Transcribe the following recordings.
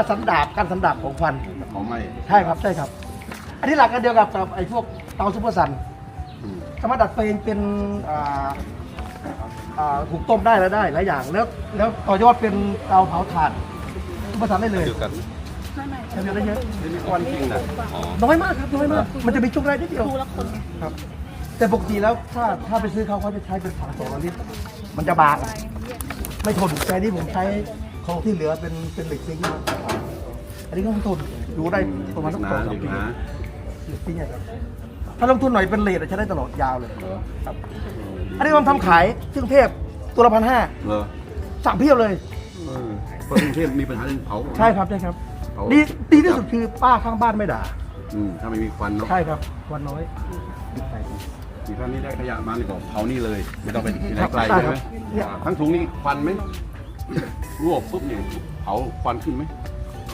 ว่าสันดาบการสันดาบของควันเขาไม่ใช่ครับใช่ครับ อันนี้หลักกันเดียวกับกับไอ้พวกเตาซุปเปอร์ซันอืมสามารถดัดแปลงเป็นอ่าอ่าหุงต้มได้แล้วได้หลายอย่างแล้วแล้วต่อยอดเป็นเตาเผาถ่านซุปเปอร์ซันได้เลยเดียวกันทำได้เยอะไม่มีควันจริงนะอ๋อน้อยมากครับน้อยมาก มันจะมีช่วงแรกนิดเดียวดูละคนไงครับ แต่ปกติแล้วถ้าถ้าไปซื้อเขาเขาจะใช้เป็นถังสองร้อยลิตรมันจะบางไม่ทนแต่นี่ผมใช้ ของที่เหลือเป็นเป็นเหล็กซิงค์อันนี้ก็ทนอยู่ได้ประมาณสักหสอนางสาเด็มกปีหนาเหล็กซิงค์อะครับถ้าลงทุนหน่อยเป็นเลทอะใช้ได้ตลอดยาวเลยครับ อันนี้ผมทำขายที่กรุงเทพตัวละพันห้าเหรอสั่งเพียบเลยเออเพราะกรุงเทพมีปัญหาเรื่องเผา ใช่ครับใช่ครับเผาดีดีที่สุดคือป้าข้างบ้านไม่ด่าอืมถ้าไม่มีควันเนาะใช่ครับวันน้อยมีท่านนี้ได้ขยะมานี่บอกเผานี่เลย ไม่ต้องไปที่ไหนไกลใช่ใช่ครัไหมบเนี่ยทั้งถุงนี่ควันไหม รวบปุ๊บเนี่ยเผาควันขึ้นไหม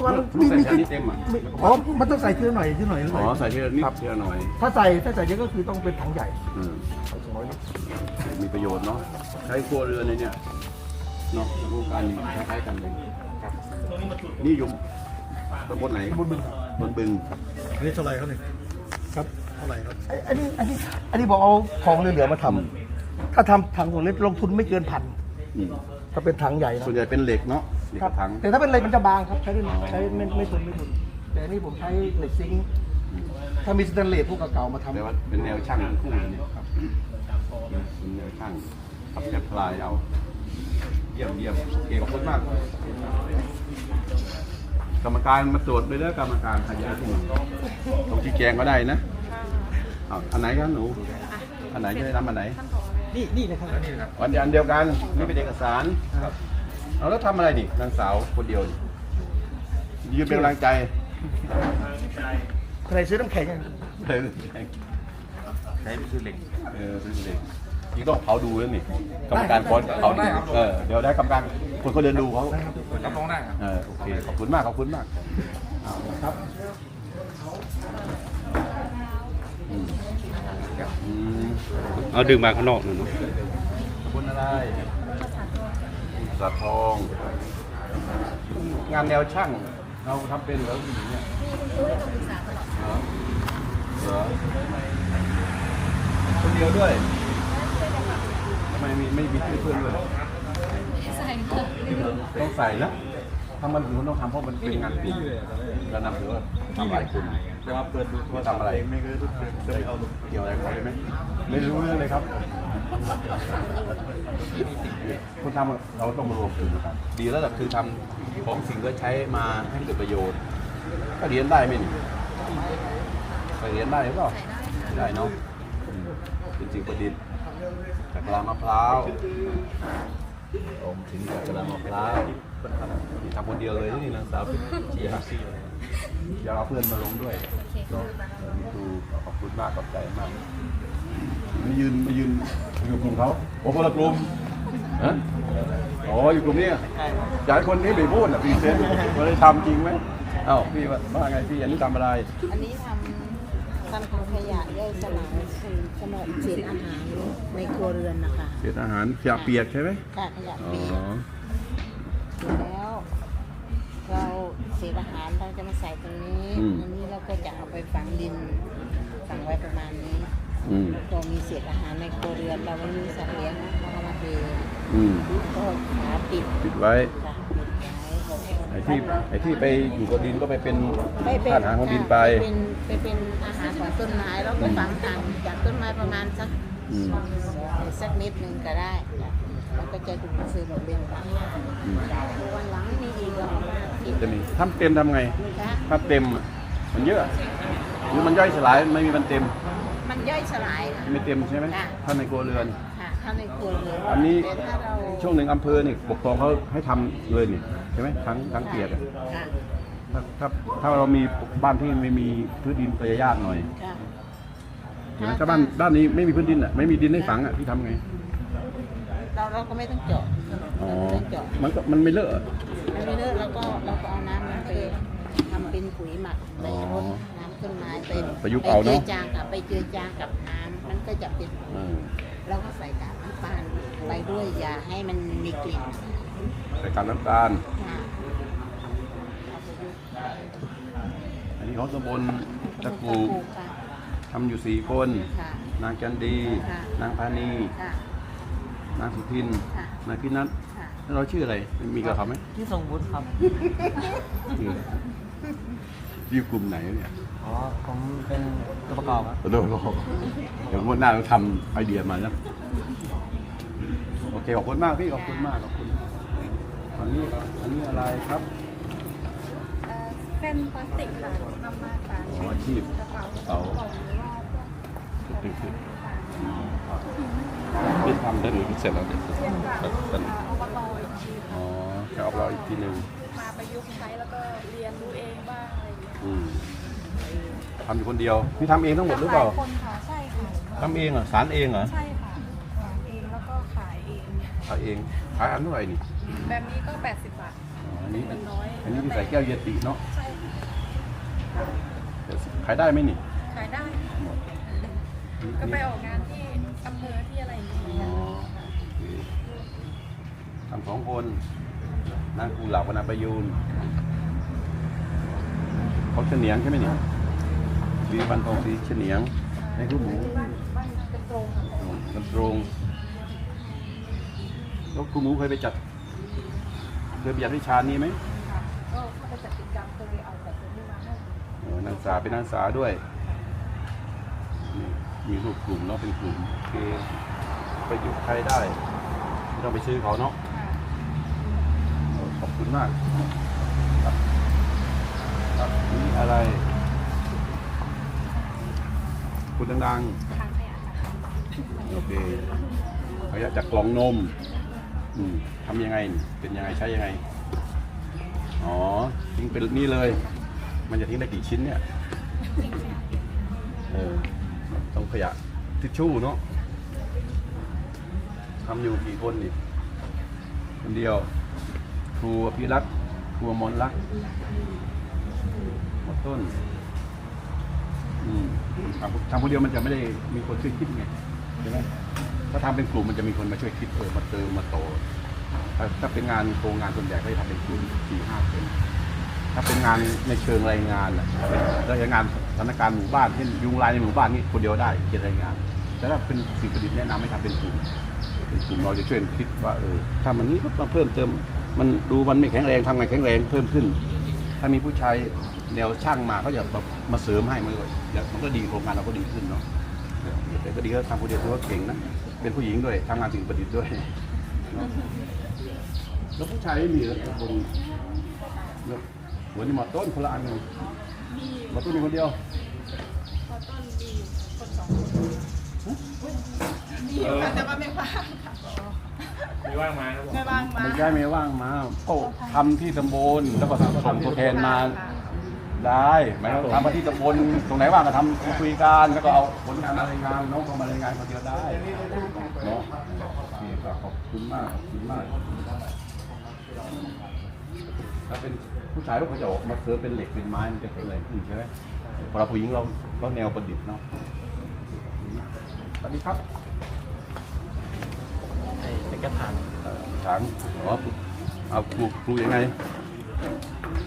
วันมีมีใส่มีแค่นี้เต็มอะมีอ๋อมันต้องใส่ทีละหน่อยทีละหน่อยทีละหอ๋น่ออย ใส่ทีละนิดครับ ทีละหน่อยถ้าใส่ถ้าใส่เยอะก็คือต้องเป็นถังใหญ่อืมสองร้อยลิตรมีประโยชน์เนาะใช้ครัวเรือนในเนี่ยเนาะรูปการนี้คล้ายๆกันเลยนี่อยู่ตำบลไหนบนบึงบนบึงครับอันนี้เท่าไหร่ครับนี่ครับ เท่าไหร่ครับ ไอ้อันนี้อันนี้อันนี้บอกเอาของเหลือๆมาทำถ้าทำถังของเล็กลงทุนไม่เกินพัน อืม ถ้าเป็นถังใหญ่นะส่วนใหญ่เป็นเหล็กเนาะเหล็กครักบระถัง แต่ถ้าเป็นเหล็กมันจะบางครับใช้ได้ใช้ไม่ไม่ทนไม่ทนแต่อันนี่ผมใช้เหล็กซิงค์ถ้ามีสแตนเลสพวกเก่าๆมาทำแต่ว่าเป็นแนวช่างทั้งคู่เลยเนี่ยครับเป็นแนวช่างขับแคปพลายเอา เยี่ยมเยี่ยมโอเคขอบคุณมาก กรรมการมาตรวจด้วยเด้อกรรมการขยะที่ตรงที่แกงก็ได้นะเอาอันไหนครับหนู อันไหนจะได้นำอันไหน นี่นี่นะครับอันนี้นะครับวันเดียวอันเดียวกันนี่เป็นเอกสารเอาแล้วทำอะไรนี่นางสาวคนเดียวนี่ยืนเป็นกำลังใจใครซื้อน้ำแข็งยังเออใช้ซื้อเหล็กเออเป็นเด็กนี่ต้องเผาดูแล้วนี่กรรมการคนเผาดูเออเดี๋ยวได้กรรมการคนเขาเดินดูเขารับรองได้ครับเออโอเคขอบคุณมากขอบคุณมากครับอืมอืม เอาดึงมาข้างนอกหน่อยเนาะขอบคุณอะไรสะทอง งานแนวช่าง เราทำเป็นเหรอผู้หญิงเนี่ยเหรอเหรอคนเดียวด้วยทำไมมีไม่มีเพื่อนด้วยใส่เถอะต้องใส่นะ ถ้ามันถึงต้องทำเพราะมันเป็นงานกลุ่มแล้วนำหรือว่าทำหลายกลุ่มจะมาเปิดดูว่าทำอะไรไม่เคยรู้จะไปเอาดูเกี่ยวอะไรกับเขาใช่ไหมไม่รู้เรื่องเลยครับคนทำเราต้องมารวมกลุ่มกันดีแล้วแหละคือทำของสิ่งที่ใช้มาให้เกิดประโยชน์ ก็เรียนได้ไหมนี่ไปเรียนได้หรือเปล่าได้เนาะอืมเป็นสิ่งประดิษฐ์จากกะลามะพร้าวผมถึงจากกะลามะพร้าว ทำคนเดียวเลยนี่นางสาวเชียร์เดี๋ยวเอาเพื่อนมาลงด้วยเนาะดูขอบคุณมากขอบใจมากมายืนมายืนอยู่กลุ่มเขาโอ้คนละกลุ่มฮะอ๋ออยู่กลุ่มนี้อยากให้คนนี้ไปพูดอะพรีเซนต์ว่าได้ทำจริงไหมเอ้าพี่ว่าว่าไงพี่อันนี้ทำอะไร อันนี้ทำทำถุงขยะย่อยสลายขนมเศษอาหารในครัวเรือนนะคะเศษอาหารขยะเปียกใช่ไหมขยะเปียก ร็จแล้ว เราเศษอาหารเราจะมาใส่ตรงนี้อันนี้เราก็จะเอาไปฝังดินฝังไว้ประมาณนี้อืมตัวมีเศษอาหารในครัวเรือนเราไม่มีสัตว์เลี้ยงเราก็มาเทอืมก็ขาปิดปิดไว้ ค่ะปิดไว้ไอ้ที่ไอ้ที่ไปอยู่กับดินก็ไปเป็นไม่เป็นธาตุอาหารของดินไปเป็นไปเป็นอาหารของต้นไม้แล้วก็ฝังห่างจากต้นไม้ประมาณสักอืม สักนิดหนึ่งก็ได้จ้ะแล้ว ก็จะดูดซึมเป็นฝังวันหลังมีอีกแล้วอีกจะมีทำเต็มทำไงนะถ้าเต็มอะมันเยอะ หรือมันย่อยสลายไม่มีมันเต็ม มันย่อยสลายค่ะไม่เต็มใช่ไหมค่ะถ้าในครัวเรือนค่ะถ้าในครัวเรือนอันนี้แต่ถ้าเราช่วงหนึ่งอำเภอนี่ปกครองเขาให้ทำเลยนี่ใช่ไหมทั้งทั้งเปียกอะค่ะถ้าถ้าถ้าเรามีบ้านที่ไม่มีพื้นดินตัวยากหน่อยค่ะเห็นไหมถ้าบ้านบ้านนี้ไม่มีพื้นดินอะไม่มีดินให้ฝังอะพี่ทำไง เราเราก็ไม่ต้องเจาะอ๋อเราไม่ต้องเจาะมันก็มันไม่เลอะอะ มันไม่เลอะแล้วก็เราก็เอาน้ำมันไปทำเป็นปุ๋ยหมักในรดน้ำต้นไม้ไปประยุกต์เอาเนอะ ไปจือจางกับไปเจือจางกับน้ำมันก็จะเป็นอ่าเราก็ใส่กากน้ำตาลไปด้วยอย่าให้มันมีกลิ่นใส่กากน้ำตาล ค่ะของตำบลตะกูค่ะทำอยู่สี่คน ค่ะ นางจันดี ค่ะนางพานี ค่ะ นางสุทินค่ะ นางพินัทค่ะแล้วเราชื่ออะไรมีกับเขาไหมที่ทรงวุฒิครับอืมอยู่กลุ่มไหนเนี่ยอ๋อ ผมเป็นตัวประกอบครับโดนโลกเดี๋ยววันหน้าเราทำไอเดียมานะโอเคขอบคุณมากพี่ขอบคุณมากขอบคุณอันนี้อันนี้อะไรครับ เอ่อเป็นพลาสติกค่ะนำมาจากอ๋ออาชีพกระเป๋าเป๋ากล่องหรือว่าพวก เป็นคือ พี่ทำได้หรือเสร็จแล้วเนี่ยเทียบกับเป็นอ่าอบตอีกทีอ๋อจะเอาเราอีกทีหนึ่งมาประยุกต์ใช้แล้วก็เรียนรู้เองบ้างอะไรอย่างเงี้ยอืมทำอยู่คนเดียวพี่ทำเองทั้งหมดหรือเปล่าขยคนค่ะใช่ค่ะทำเองเหรอสารเองเหรอใช่ค่ะทำเองแล้วก็ขายเองขายเองขายอันเท่าไหร่นี่แบบนี้ก็ 80 บาทอ๋ออันนี้เป็นน้อยอันนี้ที่ใส่แก้วเยติเนาะใช่ค่ะเดี๋ยวขายได้ไหมนี่ขายได้ก็ไปออกงาน สองคนนางกูหล่าปนาประยูนเขาเฉนียงใช่ไหมนี่วีบันทองสีเฉนียงในคือหมูบ้านตรงกันตรงแล้วครูหมูเคยไปจัด เคยไปจัดวิชานี้ไหมก็ไปจัดกิจกรรมเคยเอาแบบนี้มาให้เออนางสาเป็นนางสาด้วยมีรูปกลุ่มเนาะเป็นกลุ่มโอเคไปอยู่ใครได้ ไม่ต้องไปซื้อเขาเนาะ ออขอบคุณมากครับครับนี่อะไร คุณดังทางขยะนะคะๆโอเคขยะจากกล่องนมอืมทำยังไง เป็นยังไงใช้ยังไง อ๋อทิ้งเป็นนี่เลย มันจะทิ้งได้กี่ชิ้นเนี่ยเออต้องขยะทิชชู่เนาะทำอยู่กี่คนดิคนเดียว ครูอภิรักษ์ครูอมรรักหมดต้นอืมทำคนเดียวมันจะไม่ได้มีคนช่วยคิดไงใช่ไหมถ้าทำเป็นกลุ่มมันจะมีคนมาช่วยคิดเออมาเติมมาโตถ้าถ้าเป็นงานโครงงานส่วนใหญ่ก็จะทำเป็นกลุ่มสี่ห้าคนถ้าเป็นงานในเชิงรายงานอะรายงานสถานการณ์หมู่บ้านเช่นยุงลายในหมู่บ้านนี่คนเดียวได้เขียนรายงาน แต่ถ้าเป็นสิ่งประดิษฐ์แนะนำให้ทำเป็นกลุ่มเป็นกลุ่มเราจะช่วยคิดว่าเออถ้ามันนี้ก็มาเพิ่มเติม มันดูมันไม่แข็งแรงทำไงแข็งแรงเพิ่มขึ้น ถ้ามีผู้ชายแนวช่างมาเขาจะแบบมาเสริมให้มันก็เดี๋ยวมันก็ดีโครงงานเราก็ดีขึ้นเนาะแต่ก็ดีก็ทำคนเดียวถือว่าเก่งนะเป็นผู้หญิงด้วยทำงานสิ่งประดิษฐ์ด้วยเนาะแล้วผู้ชายไม่มีแล้วคนแล้วหัวนี่หมาต้นคนละอันหนึ่งหมาต้นมีคนเดียวพอต้นมีคนสองคนมีอยู่ค่ะแต่ว่าไม่ว่างค่ะ มีว่างมาครับผมไม่ว่างมาไม่ใช่ไม่ว่างมาก็ทำที่ตำบลแล้วก็ส่งตัวแทนมาได้หมายความทำมาที่ตำบลตรงไหนว่างก็ทำคุยกันแล้วก็เอาผลงานมารายงานน้องก็มารายงานคนเดียวได้เนาะโอเคก็ขอบคุณมากขอบคุณมากถ้าเป็นผู้ชายก็จะออกมาเสริมเป็นเหล็กเป็นไม้มันจะเป็นอะไรขึ้นใช่ไหมพอเราผู้หญิงเราเราแนวประดิษฐ์เนาะสวัสดีครับไอ้ เป็นกระถางเอ่อช้างอ๋อเอาปลูกปลูกยังไง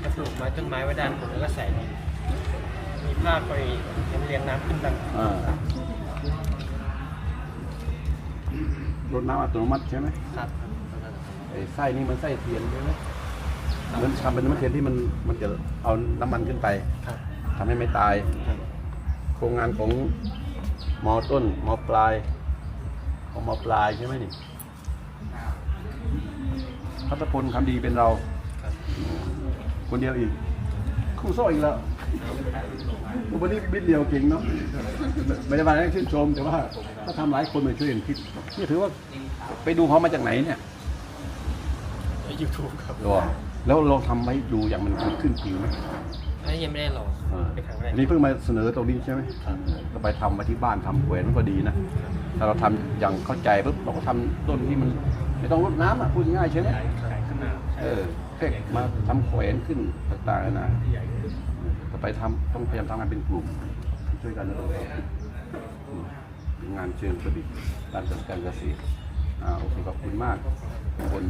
กระปลูกไม้ต้นไม้ไว้ด้านบนแล้วก็ใส่ดินมีผ้าคอยเรียงน้ำขึ้นดังอ่ารดน้ำอัตโนมัติใช่ไหมครับไอ้ไส้นี่มันไส้เทียนใช่ไหมเหมือนทำเป็นน้ำมันเทียนที่มันมันจะเอาน้ำมันขึ้นไปครับทำให้ไม่ตายครับโครงงานของมอต้นมอปลายของมอปลายใช่ไหมนี่ พัฒพลคำดีเป็นเราครับคนเดียวอีกครู่โซ่อีกแล้ววันนี้บิดเดียวเก่งเนาะไม่ได้มาให้ชื่นชม แต่ว่าถ้าทำหลายคนมาช่วยกันคิดนี่ถือว่าไปดูเขามาจากไหนเนี่ยยูทูบครับหรอแล้วเราทำไว้ดูอย่างมันเกิดขึ้นจริงไหมอันนี้ยังไม่ได้ลองอ่าเป็นครั้งแรกอันนี้เพิ่งมาเสนอตรงนี้ใช่ไหมครับก็ไปทำมาที่บ้านทำแขวนมันก็ดีนะ ถ้าเราทำอย่างเข้าใจปุ๊บเราก็ทำต้นที่มัน ไม่ต้องรดน้ำอะพูดง่ายๆใช่ไหมเออแค่มาทำแขวนขึ้นต่างๆนะต่อไปทำต้องพยายามทำงานเป็นกลุ่ม ช่วยกันแล้วก็อืมงานเชิงประดิษฐ์การจัดการเกษตรอ่าโอเคขอบคุณมากทุกคน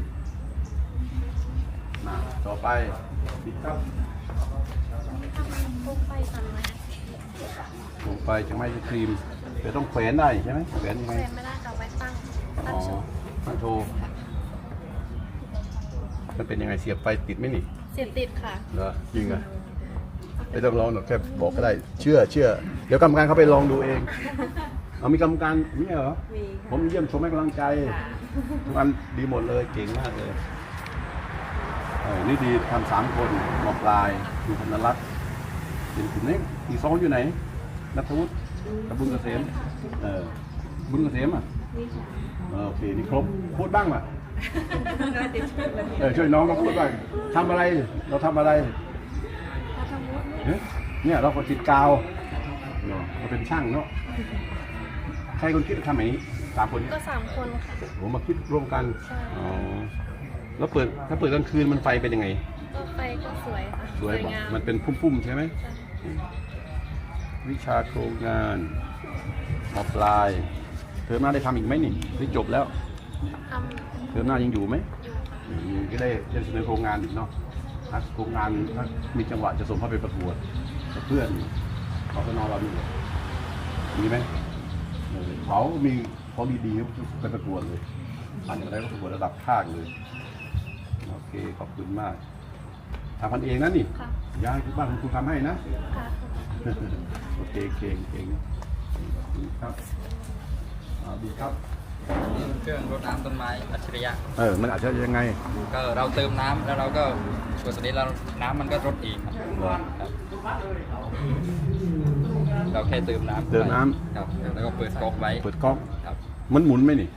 มาต่อไปปิดครับโคมไฟสั่นไหมลงไปจะไม่ใช่ครีมเดี๋ยวต้องแขวนได้ใช่ไหมแขวนยังไงแฟนไม่ได้กับไว้ตั้งอ๋ตั้องโชว์ ตั้งโชว์มันเป็นยังไงเสียบไฟติดไหมนี่เสียบติดค่ะเหรอจริงเหรอะไม่ต้องลองหรอกแค่บอกก็ได้ เชื่อเชื่อ เดี๋ยวกรรมการเขาไปลองดูเองเอามีกรรมการนี่เหรอมีผมเยี่ยมชมให้กำลังใจทุกอันดีหมดเลยเก่งมากเลยเออนี่ดีทำสามคนหมอปลายคุณธนรัตน์เป็นกลุ่มนี้อีกสองอยู่ไหนนัทวุฒิกับบุญเกษมเออบุญเกษมอะเออ โอเคนี่ครบพูดบ้างป่ะเออช่วยน้องเราพูดบ้างทำอะไรเราทำอะไรเอ๊ะเนี่ยเราก็ติดกาวเนาะเราเป็นช่างเนาะใครคนคิดทำแบบนี้สามคนเนี่ยก็สามคนค่ะโอ้มาคิดร่วมกันใช่อ๋อแล้วเปิดถ้าเปิดกลางคืนมันไฟเป็นยังไงก็ไฟก็สวยค่ะสวยป่ะงามมันเป็นพุ่มๆใช่ไหมวิชาโครงงานมอปลาย เทอมหน้าได้ทำอีกไหมนี่หรือจบแล้วทำเทอมหน้ายังอยู่ไหมอยู่ค่ะอืมก็ได้จะเสนอโครงงานอีกเนาะถ้าโครงงานถ้ามีจังหวะจะส่งเข้าไปประกวดกับเพื่อนขอสนอเรามีมีไหมเออเขามีเขาดีๆไปประกวดเลยผ่านอะไรก็ประกวดระดับภาคเลยโอเคขอบคุณมากทำพันเองนะนี่ค่ะยายที่บ้านคุณครูทำให้นะ ค่ะ โอเคเก่งเก่งครับอ่า ดีครับเครื่องรดน้ำต้นไม้อัจฉริยะ เออ มันอาจจะยังไงก็เราเติมน้ำแล้วเราก็กดตัวนี้เราน้ำมันก็รดเองครับเหรอครับเราแค่เติมน้ำเติมน้ำครับแล้วก็เปิดก๊อกไว้เปิดกล้องครับมันหมุนไหมนี่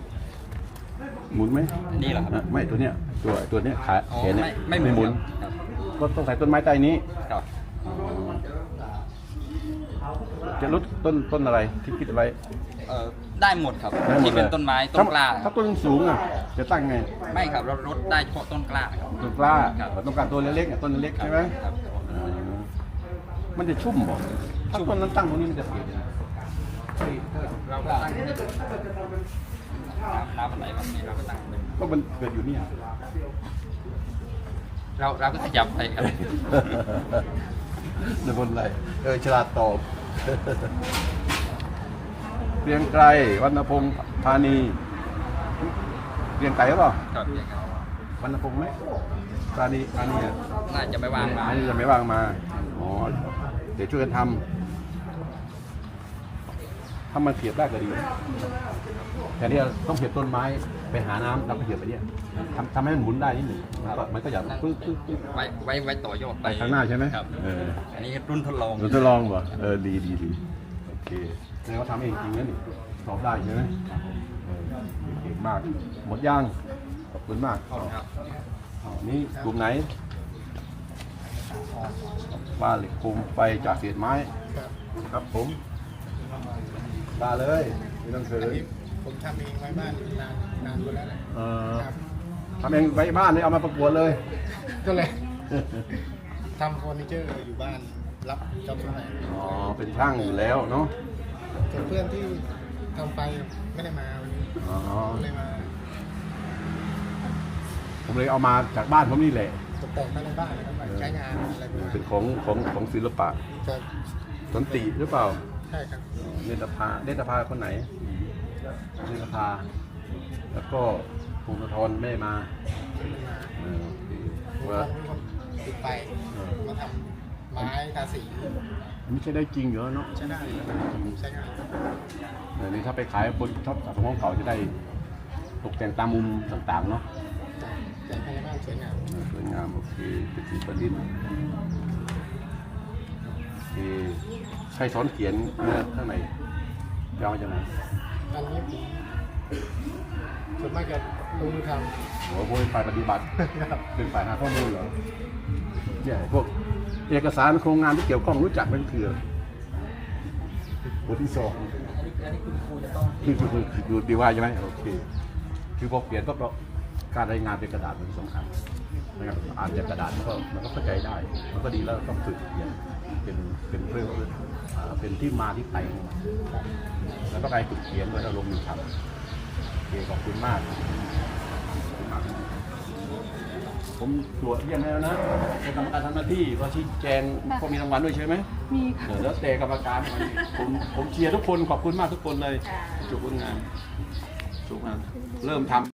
หมุนไหมนี่เหรอครับอะไม่ตัวเนี้ยตัวตัวเนี้ยขาอ๋อแขนเนี่ยไม่ไม่หมุนนครับก็ต้องใส่ต้นไม้ใต้นี้ครับจะลดต้นต้นอะไรที่คิดไว้เอ่อ ได้หมดครับได้หมดที่เป็นลยต้นไม้ต้ถ้านกล้าคถ้ารับต้นสูงอะจะตั้งไงไม่ครับเรารดได้เฉพาะต้นกล้าครับ ต้นกล้าครับเราต้องการตัวเล็กๆอะต้นเล็กๆใช่ไหมครับอืมมันจะชุ่มบ่ถ้าต้นนั้นตั้งตรงนี้มันจะเสียเราก็ตั้งน้ำน้ำอะไรแบบนี้เราก็ตั้งไว้ก็มันเกิดอยู่เนี่ย เราเราก็ขยับไปครับในบนไหนเออฉลาดตอบ เรียงไกรวรรณพงศ์ธานีเรียงไกรหรือเปล่าครับอย่างนั้นวรรณพงศ์ไหมธานีธานีอะน่าจะไม่วางมาอันนี้จะไม่ว่างมาอ๋อเดี๋ยวช่วยกันทำถ้ามันเสียบได้ก็ดีแต่เนี่ยต้องเสียบต้นไม้ไปหาน้ำแล้วก็เสียบไปเนี่ยทำทำให้มันหมุนได้นิดหนึ่งมันก็มันก็อย่าปึ๊บปึ๊บปึ๊บ ไว้ไว้ไว้ต่อยอดไปข้างหน้าใช่ไหมครับเออ อันนี้รุ่นทดลอง เราจะลองป่ะเออ ดีดีดีโอเค แสดงว่าทำเองจริงนะนี่ตอบได้ใช่ไหมเออเก่งมาก หมดย่างขอบคุณมากขอบคุณครับอ๋อนี่กลุ่มไหนบ้านเหล็กคุมไฟจากเศษไม้ ครับผมมาเลยไม่ต้องเขินผมทำเองไว้บ้านนานนานกว่าแล้วแหละเออทำเองไว้บ้านเลยเอามาประกวดเลย ก็เลยทำเฟอร์นิเจอร์อยู่บ้านรับจ็อบเท่าไหร่อ๋อ เป็นช่างอยู่แล้วเนาะ ส่วนเพื่อนที่ทำไปไม่ได้มาวันนี้อ๋อก็เลยมาผมเลยเอามาจากบ้านผมนี่แหละตกแต่งภายในบ้านแล้วก็ใช้งานอะไรประมาณเป็นของของของศิลปะจะสันติหรือเปล่า ใช่ครับเนตรภาเนตรภาคนไหนเนตรภา แล้วก็ภูมิธรไม่มาไม่มาเออโอเคผมว่าเป็นคนติดไปมาทำไม้ทาสี ไม่ใช่ได้จริงเหรอเนาะใช้ได้ใช้งานเดี๋ยวนี้ถ้าไปขายคนชอบสะสมของเก่าจะได้ตกแต่งตามมุมต่างๆเนาะแต่ภายในบ้านสวยงามเออสวยงามโอเคเป็นสีประดิษฐ์โอเคใครสอนเขียนเมื่อข้างในไปเอามาจากไหนอันนี้ผมส่วนมากจะลงมือทโอ้โหเป็นฝ่ายปฏิบัติำนะครับเป็นฝ่ายหาข้อมูลเหรอเนี่ยพวก เอกสารโครงงานที่เกี่ยวข้องรู้จักมันคือบทที่สองคือคือคือคือดีว่าใช่ไหมโอเคคือพอเปลี่ยนก็การรายงานเป็นกระดาษมันสำคัญนะครับอ่านจากกระดาษมันก็มันก็เข้าใจได้ มันก็ดีแล้วต้องฝึกเขียนเป็นเป็นเพื่ออ่าเป็นที่มาที่ไปของมันแล้วก็การฝึกเขียนด้วยอารมณ์มีคำโอเคขอบคุณมากขอบคุณมาก ผมตรวจเยี่ยมแล้วนะเป็นกรรมการทำหน้าที่ก็ชี้แจงก็มีรางวัลด้วยใช่ไหมมีค่ะ เออแล้วแต่กรรมการผมผมเชียร์ทุกคนขอบคุณมากทุกคนเลย จุกงานจุกงาน เริ่มทำ